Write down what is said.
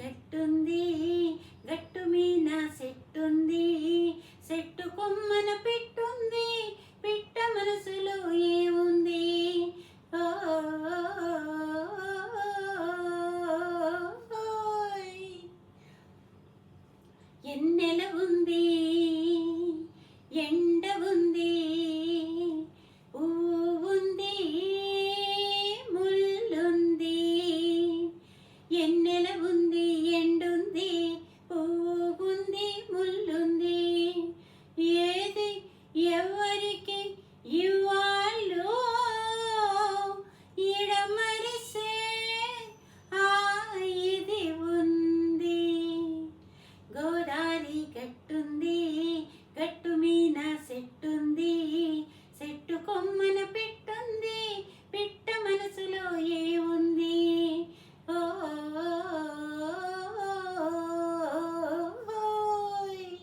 గట్టుంది గట్టు మీన సెట్టుంది సెట్టు కొమ్మన పెట్టుంది పిట్ట మనసులో ఏముంది? ఎన్నెల ఉంది? ఎండ ఉంది? ఎవరికి ఇవ్వాలో ఇడమరిసే ఆ ఇది ఉంది. గోదారి కట్టుంది